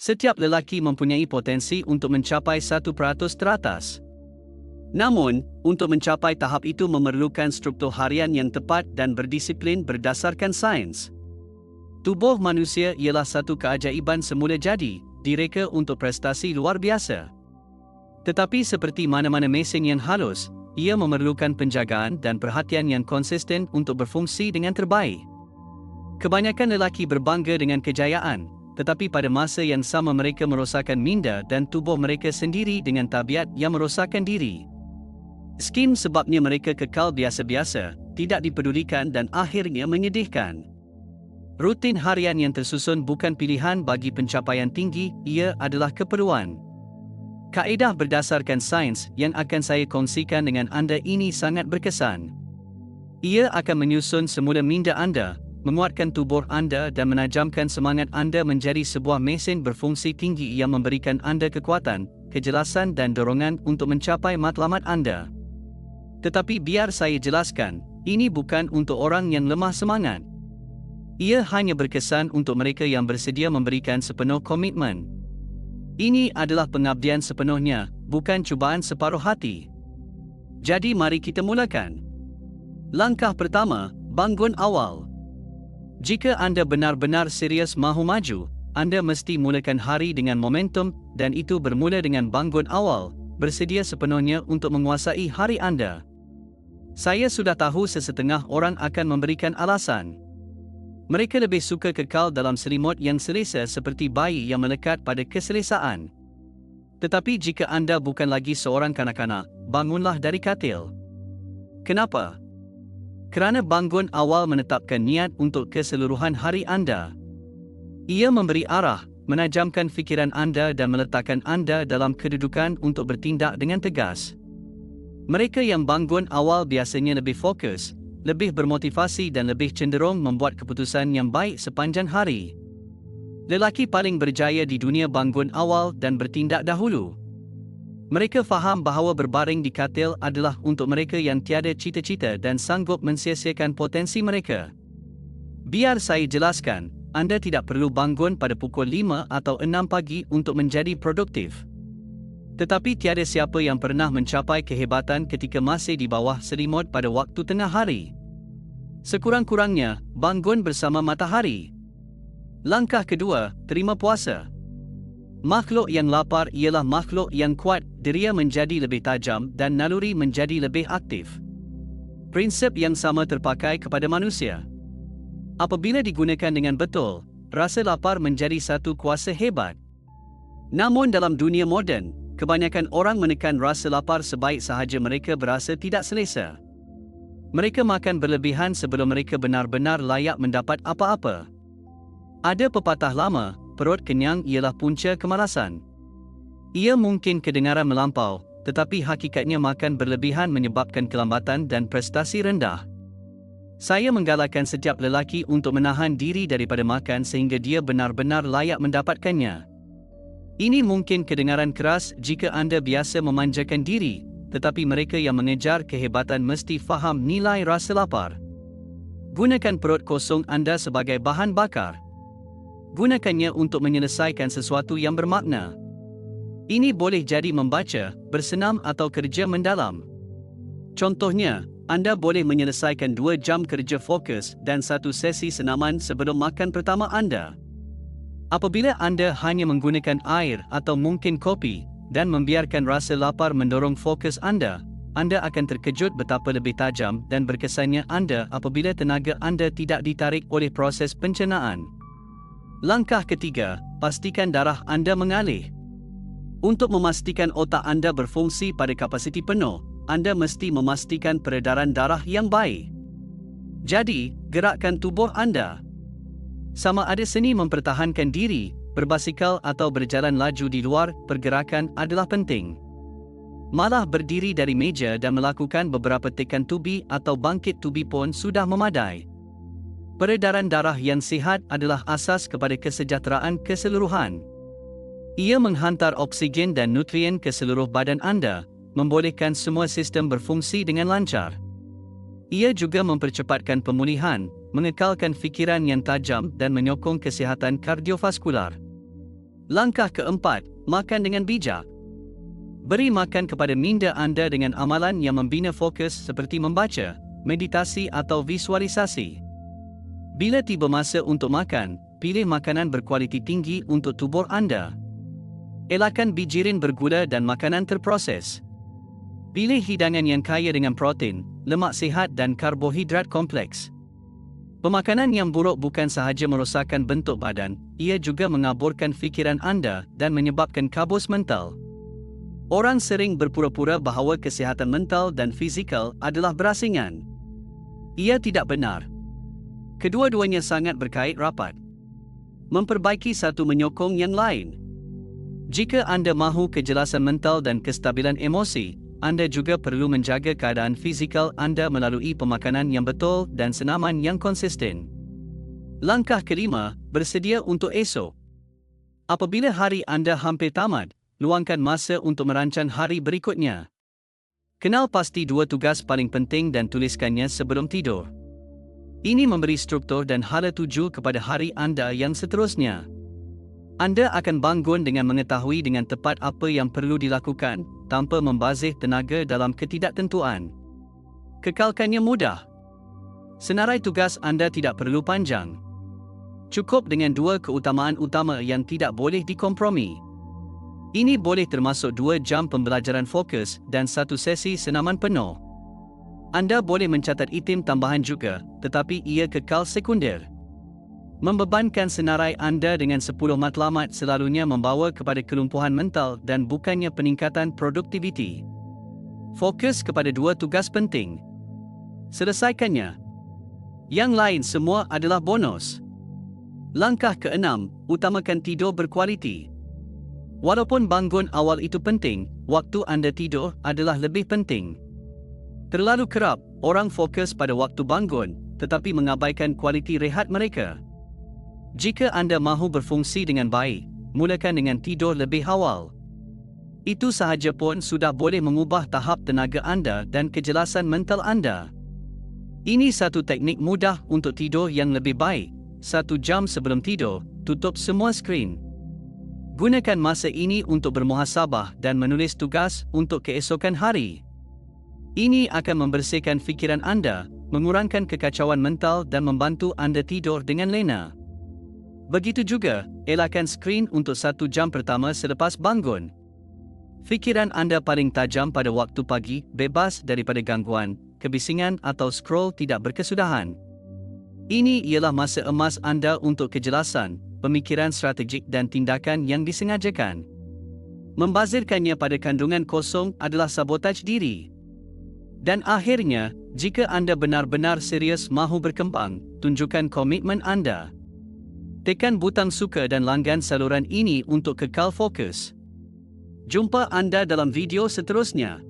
Setiap lelaki mempunyai potensi untuk mencapai 1% teratas. Namun, untuk mencapai tahap itu memerlukan struktur harian yang tepat dan berdisiplin berdasarkan sains. Tubuh manusia ialah satu keajaiban semula jadi, direka untuk prestasi luar biasa. Tetapi seperti mana-mana mesin yang halus, ia memerlukan penjagaan dan perhatian yang konsisten untuk berfungsi dengan terbaik. Kebanyakan lelaki berbangga dengan kejayaan, tetapi pada masa yang sama mereka merosakkan minda dan tubuh mereka sendiri dengan tabiat yang merosakkan diri. Skim sebabnya mereka kekal biasa-biasa, tidak dipedulikan dan akhirnya menyedihkan. Rutin harian yang tersusun bukan pilihan bagi pencapaian tinggi, ia adalah keperluan. Kaedah berdasarkan sains yang akan saya kongsikan dengan anda ini sangat berkesan. Ia akan menyusun semula minda anda, menguatkan tubuh anda dan menajamkan semangat anda menjadi sebuah mesin berfungsi tinggi yang memberikan anda kekuatan, kejelasan dan dorongan untuk mencapai matlamat anda. Tetapi biar saya jelaskan, ini bukan untuk orang yang lemah semangat. Ia hanya berkesan untuk mereka yang bersedia memberikan sepenuh komitmen. Ini adalah pengabdian sepenuhnya, bukan cubaan separuh hati. Jadi mari kita mulakan. Langkah pertama, bangun awal. Jika anda benar-benar serius mahu maju, anda mesti mulakan hari dengan momentum dan itu bermula dengan bangun awal, bersedia sepenuhnya untuk menguasai hari anda. Saya sudah tahu sesetengah orang akan memberikan alasan. Mereka lebih suka kekal dalam selimut yang selesa seperti bayi yang melekat pada keselesaan. Tetapi jika anda bukan lagi seorang kanak-kanak, bangunlah dari katil. Kenapa? Kerana bangun awal menetapkan niat untuk keseluruhan hari anda. Ia memberi arah, menajamkan fikiran anda dan meletakkan anda dalam kedudukan untuk bertindak dengan tegas. Mereka yang bangun awal biasanya lebih fokus, lebih bermotivasi dan lebih cenderung membuat keputusan yang baik sepanjang hari. Lelaki paling berjaya di dunia bangun awal dan bertindak dahulu. Mereka faham bahawa berbaring di katil adalah untuk mereka yang tiada cita-cita dan sanggup mensiasiakan potensi mereka. Biar saya jelaskan, anda tidak perlu bangun pada pukul 5 atau 6 pagi untuk menjadi produktif. Tetapi tiada siapa yang pernah mencapai kehebatan ketika masih di bawah selimut pada waktu tengah hari. Sekurang-kurangnya, bangun bersama matahari. Langkah kedua, terima puasa. Makhluk yang lapar ialah makhluk yang kuat, deria menjadi lebih tajam dan naluri menjadi lebih aktif. Prinsip yang sama terpakai kepada manusia. Apabila digunakan dengan betul, rasa lapar menjadi satu kuasa hebat. Namun dalam dunia moden, kebanyakan orang menekan rasa lapar sebaik sahaja mereka berasa tidak selesa. Mereka makan berlebihan sebelum mereka benar-benar layak mendapat apa-apa. Ada pepatah lama, perut kenyang ialah punca kemalasan. Ia mungkin kedengaran melampau, tetapi hakikatnya makan berlebihan menyebabkan kelambatan dan prestasi rendah. Saya menggalakkan setiap lelaki untuk menahan diri daripada makan sehingga dia benar-benar layak mendapatkannya. Ini mungkin kedengaran keras jika anda biasa memanjakan diri, tetapi mereka yang mengejar kehebatan mesti faham nilai rasa lapar. Gunakan perut kosong anda sebagai bahan bakar gunakannya untuk menyelesaikan sesuatu yang bermakna. Ini boleh jadi membaca, bersenam atau kerja mendalam. Contohnya, anda boleh menyelesaikan dua jam kerja fokus dan satu sesi senaman sebelum makan pertama anda. Apabila anda hanya menggunakan air atau mungkin kopi dan membiarkan rasa lapar mendorong fokus anda, anda akan terkejut betapa lebih tajam dan berkesannya anda apabila tenaga anda tidak ditarik oleh proses pencernaan. Langkah ketiga, pastikan darah anda mengalir. Untuk memastikan otak anda berfungsi pada kapasiti penuh, anda mesti memastikan peredaran darah yang baik. Jadi, gerakkan tubuh anda. Sama ada seni mempertahankan diri, berbasikal atau berjalan laju di luar, pergerakan adalah penting. Malah berdiri dari meja dan melakukan beberapa tekan tubi atau bangkit tubi pun sudah memadai. Peredaran darah yang sihat adalah asas kepada kesejahteraan keseluruhan. Ia menghantar oksigen dan nutrien ke seluruh badan anda, membolehkan semua sistem berfungsi dengan lancar. Ia juga mempercepatkan pemulihan, mengekalkan fikiran yang tajam dan menyokong kesihatan kardiovaskular. Langkah keempat, makan dengan bijak. Beri makan kepada minda anda dengan amalan yang membina fokus seperti membaca, meditasi atau visualisasi. Bila tiba masa untuk makan, pilih makanan berkualiti tinggi untuk tubuh anda. Elakkan bijirin bergula dan makanan terproses. Pilih hidangan yang kaya dengan protein, lemak sihat dan karbohidrat kompleks. Pemakanan yang buruk bukan sahaja merosakkan bentuk badan, ia juga mengaburkan fikiran anda dan menyebabkan kabus mental. Orang sering berpura-pura bahawa kesihatan mental dan fizikal adalah berasingan. Ia tidak benar. Kedua-duanya sangat berkait rapat. Memperbaiki satu menyokong yang lain. Jika anda mahu kejelasan mental dan kestabilan emosi, anda juga perlu menjaga keadaan fizikal anda melalui pemakanan yang betul dan senaman yang konsisten. Langkah kelima, bersedia untuk esok. Apabila hari anda hampir tamat, luangkan masa untuk merancang hari berikutnya. Kenal pasti dua tugas paling penting dan tuliskannya sebelum tidur. Ini memberi struktur dan hala tuju kepada hari anda yang seterusnya. Anda akan bangun dengan mengetahui dengan tepat apa yang perlu dilakukan, tanpa membazir tenaga dalam ketidaktentuan. Kekalkannya mudah. Senarai tugas anda tidak perlu panjang. Cukup dengan dua keutamaan utama yang tidak boleh dikompromi. Ini boleh termasuk dua jam pembelajaran fokus dan satu sesi senaman penuh. Anda boleh mencatat item tambahan juga, tetapi ia kekal sekunder. Membebankan senarai anda dengan 10 matlamat selalunya membawa kepada kelumpuhan mental dan bukannya peningkatan produktiviti. Fokus kepada dua tugas penting. Selesaikannya. Yang lain semua adalah bonus. Langkah keenam, utamakan tidur berkualiti. Walaupun bangun awal itu penting, waktu anda tidur adalah lebih penting. Terlalu kerap, orang fokus pada waktu bangun, tetapi mengabaikan kualiti rehat mereka. Jika anda mahu berfungsi dengan baik, mulakan dengan tidur lebih awal. Itu sahaja pun sudah boleh mengubah tahap tenaga anda dan kejelasan mental anda. Ini satu teknik mudah untuk tidur yang lebih baik. Satu jam sebelum tidur, tutup semua skrin. Gunakan masa ini untuk bermuhasabah dan menulis tugas untuk keesokan hari. Ini akan membersihkan fikiran anda, mengurangkan kekacauan mental dan membantu anda tidur dengan lena. Begitu juga, elakkan skrin untuk satu jam pertama selepas bangun. Fikiran anda paling tajam pada waktu pagi, bebas daripada gangguan, kebisingan atau scroll tidak berkesudahan. Ini ialah masa emas anda untuk kejelasan, pemikiran strategik dan tindakan yang disengajakan. Membazirkannya pada kandungan kosong adalah sabotaj diri. Dan akhirnya, jika anda benar-benar serius mahu berkembang, tunjukkan komitmen anda. Tekan butang suka dan langgan saluran ini untuk kekal fokus. Jumpa anda dalam video seterusnya.